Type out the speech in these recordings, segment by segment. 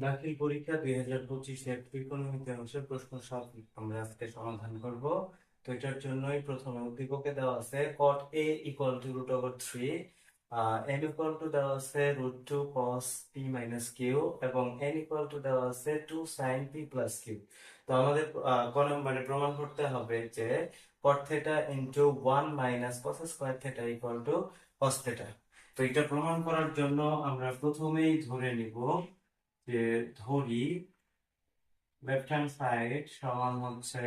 দাখিল পরীক্ষা দুই হাজার পঁচিশের ত্রিকোণমিতি অংশের প্রশ্ন সব আমরা আজকে সমাধান করব। তো এটার জন্যই প্রথমে উদ্দীপকে দেওয়া আছে cot A equal to root over three n equal to দেওয়া আছে root two cos P minus Q এবং n ইকুয়াল টু দেওয়া আছে two sine P plus Q তো আমাদের ক নম্বরে প্রমাণ করতে হবে যে cot theta into one minus cos square theta equal to cos theta তো এটা প্রমাণ করার জন্য আমরা প্রথমেই ধরে নিব যে ধরি লেফট হ্যান্ড সাইড সমান হচ্ছে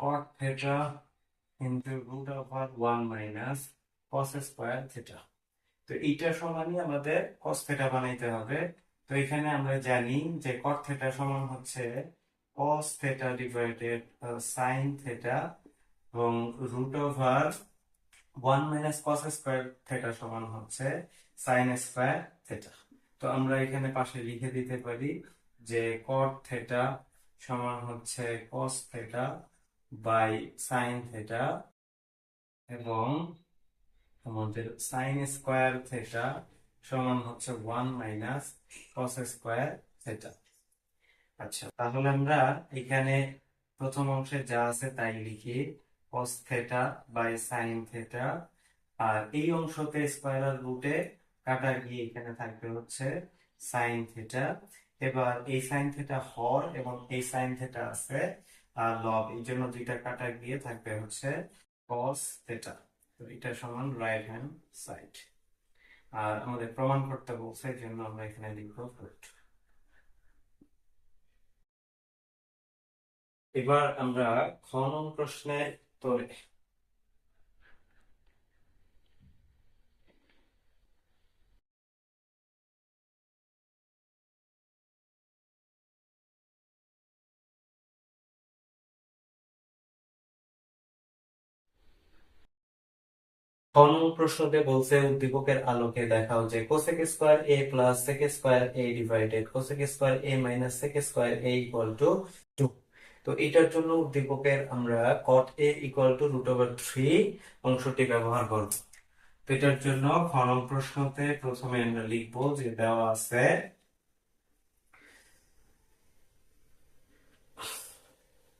cot theta into root over one minus cos square theta তো এইটা সমানই আমাদের কস থেটা বানাইতে হবে। তো এখানে আমরা জানি যে কট থেটা সমান হচ্ছে cos theta divided sine theta এবং root over one minus cos square theta সমান হচ্ছে সাইন স্কোয়ার থেটা তো আমরা এখানে পাশে লিখে দিতে পারি যে কট থেটা সমান হচ্ছে cos theta by sine theta এবং আমাদের সাইন স্কোয়ার থেটা সমান হচ্ছে one minus cos square theta আচ্ছা তাহলে আমরা এখানে প্রথম অংশে যা আছে তাই লিখি cos theta by sine theta আর এই অংশতে স্কোয়ার রুটে কাটা গিয়ে এখানে থাকবে হচ্ছে সাইন থেটা এবার এই সাইন থেটা হর এবং এই সাইন থেটা আছে লব এই জন্য দুইটা কাটা গিয়ে থাকবে হচ্ছে কস থেটা তো এটা সমান রাইট হ্যান্ড সাইড আর আমাদের প্রমাণ করতে বলছে, এই জন্য আমরা এখানে লিখব রুট এবার আমরা খ নং প্রশ্নের খ নং প্রশ্নতে বলছে, উদ্দীপকের আলোকে দেখাও যে cosec square A plus sec square A divided cosec square A minus sec square A equal to two তো এটার জন্য উদ্দীপকের আমরা cot A equal to root over three অংশটি ব্যবহার করব। তো এটার জন্য খ প্রশ্নতে প্রথমে আমরা লিখব যে দেওয়া আছে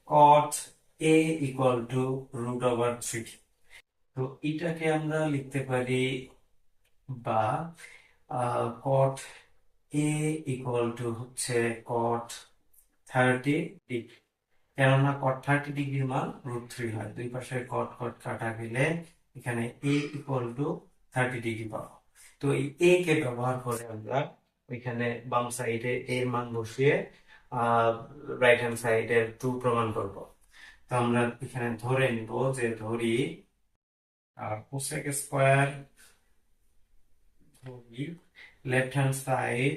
cot A equal to root over three তো এটাকে আমরা লিখতে পারি বা কট এ ইকুয়াল টু হচ্ছে কট থার্টি ডিগ্রি কেননা কট থার্টি ডিগ্রির মান রুট থ্রি হয়। দুই পাশে কট কট কাটা গেলে এখানে A equal to thirty degree পাবো। তো এই এ কে ব্যবহার করে আমরা ওইখানে বাম সাইডে এর মান বসিয়ে রাইট হ্যান্ড সাইডে টু প্রমাণ করব। তো আমরা এখানে ধরে নিব যে ধরি cosec square left hand side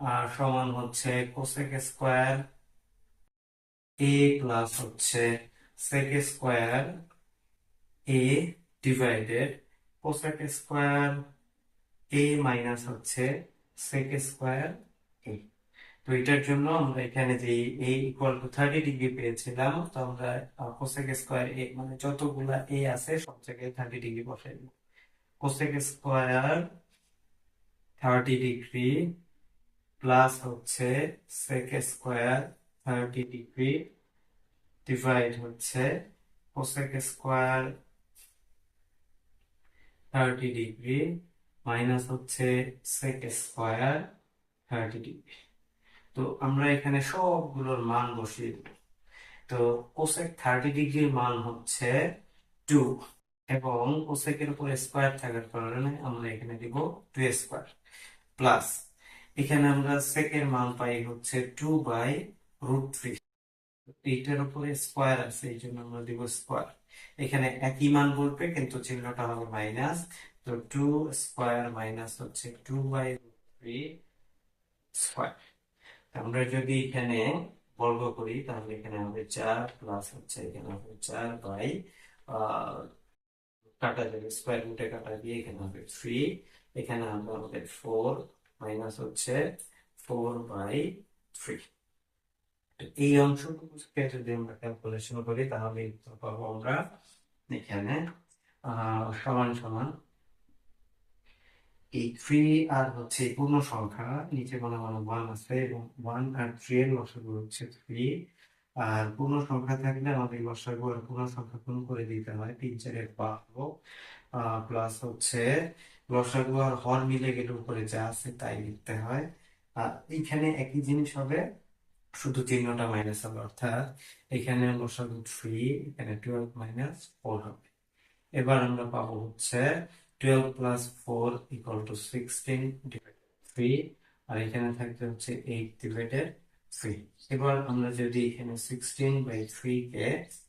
আর সমান হচ্ছে কোসেক স্কোয়ার এ প্লাস হচ্ছে sec square A divided cosec square A minus হচ্ছে সেক স্কোয়ার তো এটার জন্য আমরা এখানে যে A equal to thirty degree পেয়েছিলাম, তো আমরা কোসেক স্কোয়ার এ মানে যতগুলা এ আছে, সব জায়গায় থার্টি ডিগ্রি বসাই দিব। Cosec square thirty degree plus হচ্ছে sec square thirty degree divide হচ্ছে cosec square thirty degree minus হচ্ছে সেক স্কোয়ার থার্টি ডিগ্রি তো আমরা এখানে সবগুলোর মান বসিয়ে দেব। তো কোসেক থার্টি ডিগ্রির মান হচ্ছে টু এবং কোসেকের উপরে স্কোয়ার থাকার কারণে আমরা এখানে দিব টু স্কোয়ার প্লাস এখানে আমরা সেকের মান পাই হচ্ছে টু বাই রুট থ্রি এইটার উপরে স্কোয়ার আছে, এই জন্য আমরা দিব স্কোয়ার এখানে একই মান বলবে, কিন্তু চিহ্নটা হবে মাইনাস তো টু স্কোয়ার মাইনাস হচ্ছে two by root three square আমরা যদি এখানে বর্গ করি, তাহলে এখানে হবে চার প্লাস হচ্ছে এখানে হবে চার বাই কাটা যাবে স্কোয়ার রুটে কাটা দিয়ে এখানে হবে থ্রি এখানে হবে আমাদের ফোর মাইনাস হচ্ছে ফোর বাই থ্রি এই অংশটুকুকে যদি আমরা ক্যালকুলেশন করি, তাহলে পাবো আমরা এখানে সমান সমান এই থ্রি আর হচ্ছে পূর্ণ সংখ্যা, নিচে মনে মনে ওয়ান আছে এবং ওয়ান আর থ্রি এর লসাগু হচ্ছে থ্রি আর পূর্ণ সংখ্যা থাকলে আমাদের লসাগু আর পূর্ণ সংখ্যা গুণ করে দিতে হয়, তিন চারের বারো। প্লাস হচ্ছে লসাগু আর হর মিলে গেলে উপরে যা আছে তাই লিখতে হয়। আর এইখানে একই জিনিস হবে, শুধু চিহ্নটা মাইনাস হবে, অর্থাৎ এখানে লসাগু থ্রি এখানে টুয়েলভ মাইনাস ফোর হবে। এবার আমরা পাবো হচ্ছে twelve plus four equal to sixteen three আর এখানে থাকবে হচ্ছে এইট ডিভাইডেড থ্রি এবার আমরা যদি এখানে সিক্সটিন বাই থ্রি কে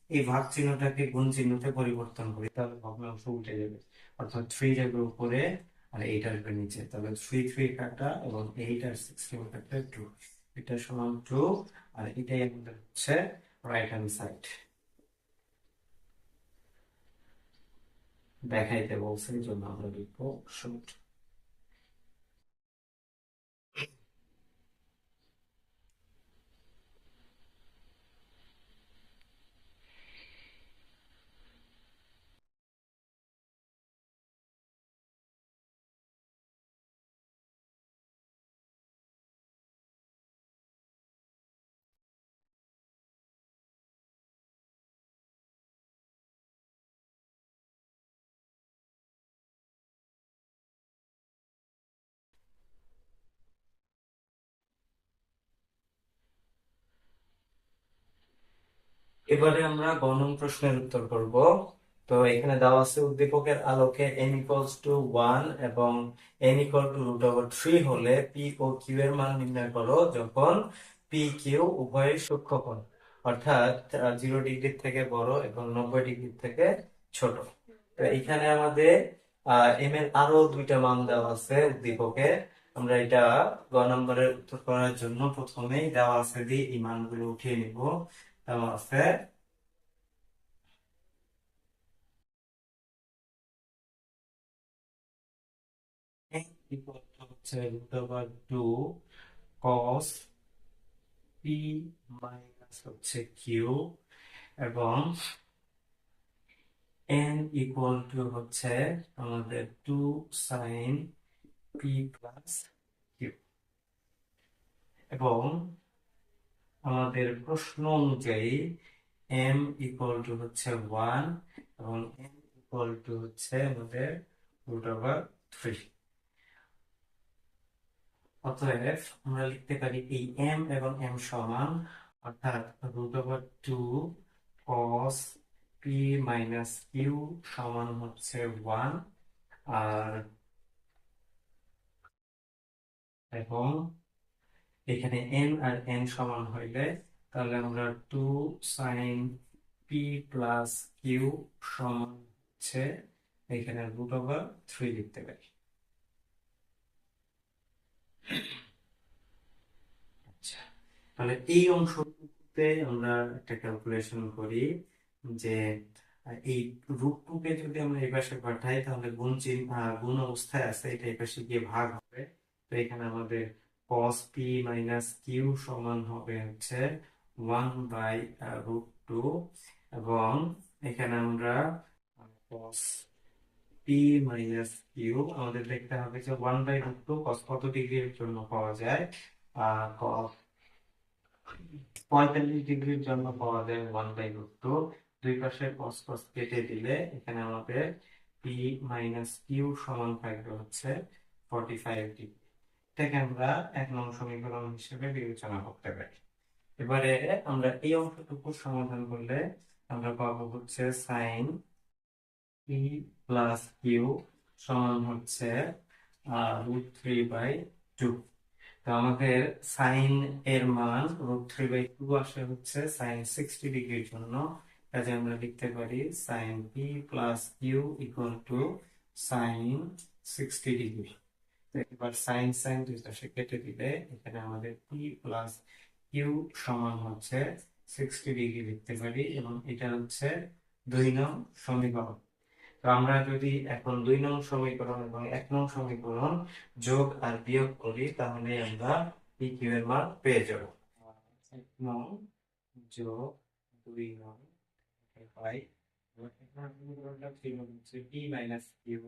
এই ভাগ চিহ্নটাকে গুণ চিহ্নতে পরিবর্তন করি, তাহলে ভগ্নাংশ উল্টে যাবে। অর্থাৎ থ্রি যাবে উপরে আর এইট আসবে নিচে। তাহলে থ্রি থ্রি কাটা এবং এইট আর সিক্সটিন কাটা টু এটা সমান টু আর এটাই আমাদের হচ্ছে রাইট হ্যান্ড সাইড দেখাইতে বলছে এই জন্য আমরা লিখব শুট এবারে আমরা গণন প্রশ্নের উত্তর করব। তো এখানে দেওয়া আছে, উদ্দীপকের আলোকে n ইকুয়ালস টু ওয়ান এবং n equal to root over three হলে p ও q এর মান নির্ণয় করো যখন p, q উভয়ই সূক্ষ্মকোণ, অর্থাৎ জিরো ডিগ্রি থেকে বড় এবং নব্বই ডিগ্রি থেকে ছোট। তো এখানে আমাদের এম এর আরও দুইটা মান দেওয়া আছে উদ্দীপকে। আমরা এটা গ নম্বরের উত্তর করার জন্য প্রথমেই দেওয়া আছে দিয়ে এই মানগুলো উঠিয়ে নিব। আছে equal to হচ্ছে root over 2 cos p minus হচ্ছে q এবং n equal to হচ্ছে আমাদের 2 sin p প্লাস q এবং আমাদের প্রশ্ন অনুযায়ী m ইকুয়াল টু হচ্ছে ওয়ান এবং এম ইকুয়াল টু হচ্ছে আমাদের রুট ওভার থ্রি অতএব আমরা লিখতে পারি এই m এবং এম সমান, অর্থাৎ root over two cos P minus Q সমান হচ্ছে ওয়ান আর এবং এখানে n আর n সমান হইলে তাহলে আমরা two sine P plus Q সমান হচ্ছে এখানে রুট ওভার থ্রি লিখতে পারি। আচ্ছা তাহলে এই অংশটুকুতে আমরা একটা ক্যালকুলেশন করি যে, এই রুট টুকে যদি আমরা এই পাশে পাঠাই তাহলে গুণ চিহ্ন গুণ অবস্থায় আছে, এটা এই পাশে গিয়ে ভাগ হবে। তো এখানে আমাদের cos p মাইনাস কিউ সমান হবে হচ্ছে ওয়ান বাই রুট টু এবং এখানে আমরা cos p মাইনাস কিউ আমাদের দেখতে হবে যে one by root two cos কত ডিগ্রির জন্য পাওয়া যায়? cos পঁয়তাল্লিশ ডিগ্রির জন্য পাওয়া যায় ওয়ান বাই রুট টু দুই পাশে cos cos কেটে দিলে এখানে আমাদের p মাইনাস কিউ সমান থাকবে হচ্ছে ফর্টি ফাইভ ডিগ্রি এটাকে আমরা এক নং সমীকরণ হিসেবে বিবেচনা করতে পারি। এবারে আমরা এই অংশটুকু সমাধান করলে আমরা পাবো হচ্ছে সাইন পি প্লাস কিউ সমান হচ্ছে রুট থ্রি বাই টু তো আমাদের সাইন এর মান রুট থ্রি বাই টু আসে হচ্ছে সাইন সিক্সটি ডিগ্রির জন্য। কাজে আমরা লিখতে পারি sine P plus Q equal to sine sixty degree এবার সাইন সাইন দুই পাশে কেটে দিলে এখানে আমাদের পি প্লাস কিউ সমান হচ্ছে সিক্সটি ডিগ্রি লিখতে পারি এবং এটা হচ্ছে দুই নং সমীকরণ। তো আমরা যদি এখন দুই নং সমীকরণ এবং এক নং সমীকরণ যোগ আর বিয়োগ করি, তাহলে আমরা পি কিউ এর মান পেয়ে যাব। এক নং যোগ দুই নং by p minus Q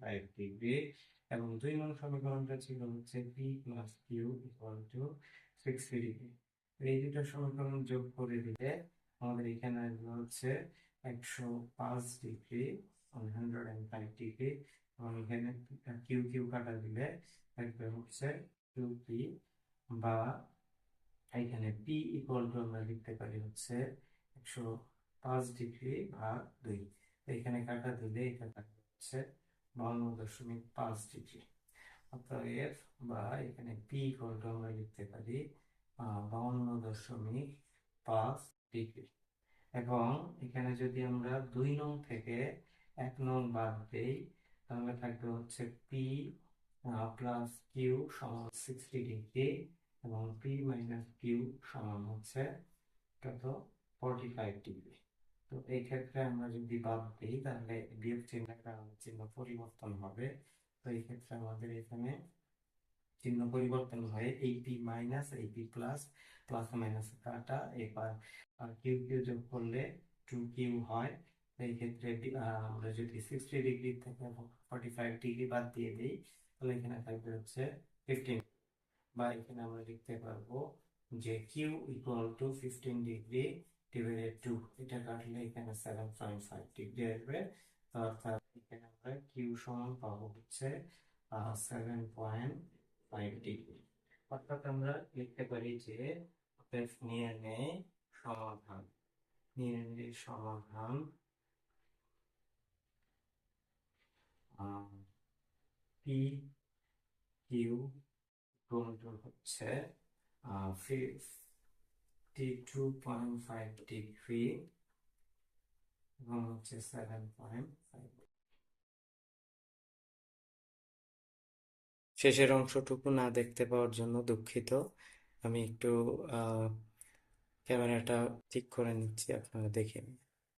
five degree এবং দুই নং সমীকরণটা ছিল হচ্ছে p plus Q equal to sixty degree এই দুটো সমীকরণ যোগ করে দিলে আমাদের এখানে আসবে হচ্ছে একশো পাঁচ degree hundred and five degree এবং এখানে কিউ কিউ কাটা দিলে থাকবে হচ্ছে টু পি বা এখানে পি ইকুয়াল টু আমরা লিখতে পারি হচ্ছে একশো পাঁচ ডিগ্রি ভাগ দুই। এখানে কাটা দিলে এটা থাকবে হচ্ছে বাউন্ন দশমিক পাঁচ ডিগ্রি। অতএব বা এখানে পি টু আমরা লিখতে পারি বাউন্ন দশমিক পাঁচ ডিগ্রি। এবং এখানে যদি আমরা দুই নং থেকে এক নং বাদ দেই, তাহলে থাকবে হচ্ছে পি প্লাস কিউ সমান সিক্সটি ডিগ্রি এবং পি মাইনাস কিউ সমান হচ্ছে কত? ফর্টি ফাইভ ডিগ্রি তো এই ক্ষেত্রে আমরা যদি বাদ দিই, তাহলে বিয়োগ চিহ্নটা চিহ্ন পরিবর্তন হবে। তো এই ক্ষেত্রে আমাদের এখানে চিহ্ন পরিবর্তন হয়ে এই পি মাইনাস এই পি প্লাস প্লাস মাইনাস কাটা। এবার কিউ কিউ যোগ করলে টু কিউ হয়। এই ক্ষেত্রে আমরা যদি সিক্সটি ডিগ্রি থেকে ফর্টি ফাইভ ডিগ্রি বাদ দিয়ে দিই, তাহলে এখানে থাকবে হচ্ছে ফিফটিন বা এখানে আমরা লিখতে পারব যে Q equal to fifteen degree divided two এটা কাটলে এখানে সেভেন পয়েন্ট ফাইভ ডিগ্রি আসবে। অর্থাৎ এখানে আমরা কিউ সমান পাবো হচ্ছে সেভেন পয়েন্ট ফাইভ ডিগ্রি অর্থাৎ আমরা লিখতে পারি যে অতএব নিয়ে সমাধান। নিয়ে সমাধান পি কিউ গুণটুন হচ্ছে ফিফ 52.5 ডিগ্রি এবং হচ্ছে 7.5 শেষের অংশটুকু না দেখতে পাওয়ার জন্য দুঃখিত। আমি একটু ক্যামেরাটা ঠিক করে নিচ্ছি, আপনারা দেখে নিন।